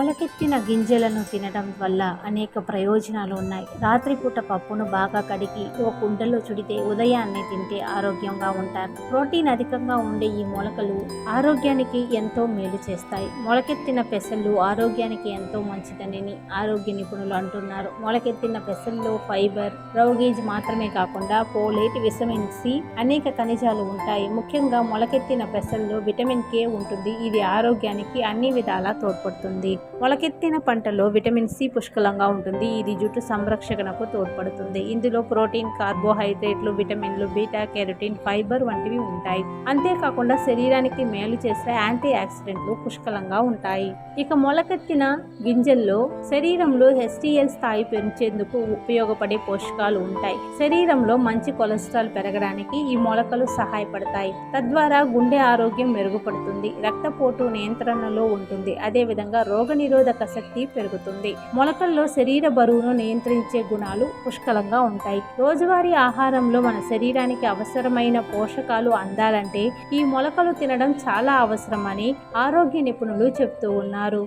మొలకెత్తిన గింజలను తినడం వల్ల అనేక ప్రయోజనాలు ఉన్నాయి. రాత్రిపూట పప్పును బాగా కడిగి ఓ కుండలో చుడితే ఉదయాన్నే తింటే ఆరోగ్యంగా ఉంటారు. ప్రోటీన్ అధికంగా ఉండే ఈ మొలకలు ఆరోగ్యానికి ఎంతో మేలు చేస్తాయి. మొలకెత్తిన పెసలు ఆరోగ్యానికి ఎంతో మంచిదని ఆరోగ్య నిపుణులు అంటున్నారు. మొలకెత్తిన పెసల్లో ఫైబర్ రౌగేజ్ మాత్రమే కాకుండా పోలేట్ విటమిన్ సి అనేక ఖనిజాలు ఉంటాయి. ముఖ్యంగా మొలకెత్తిన పెసల్లో విటమిన్ కే ఉంటుంది. ఇది ఆరోగ్యానికి అన్ని విధాలా తోడ్పడుతుంది. మొలకెత్తిన పంటలో విటమిన్ సి పుష్కలంగా ఉంటుంది. ఇది జుట్టు సంరక్షణకు తోడ్పడుతుంది. ఇందులో ప్రోటీన్ కార్బోహైడ్రేట్లు విటమిన్లు బీటా కెరోటిన్ ఫైబర్ వంటివి ఉంటాయి. అంతేకాకుండా శరీరానికి మేలు చేసే యాంటీ ఆక్సిడెంట్లు పుష్కలంగా ఉంటాయి. ఇక మొలకెత్తిన గింజల్లో శరీరంలో హెస్టిఎల్ స్థాయి పెంచేందుకు ఉపయోగపడే పోషకాలు ఉంటాయి. శరీరంలో మంచి కొలెస్ట్రాల్ పెరగడానికి ఈ మొలకలు సహాయపడతాయి. తద్వారా గుండె ఆరోగ్యం మెరుగుపడుతుంది. రక్తపోటు నియంత్రణలో ఉంటుంది. అదేవిధంగా రోగనిరోధక శక్తి పెరుగుతుంది. మొలకల్లో శరీర బరువును నియంత్రించే గుణాలు పుష్కలంగా ఉంటాయి. రోజువారీ ఆహారంలో మన శరీరానికి అవసరమైన పోషకాలు అందాలంటే ఈ మొలకలు తినడం చాలా అవసరమని ఆరోగ్య నిపుణులు చెప్తూ ఉన్నారు.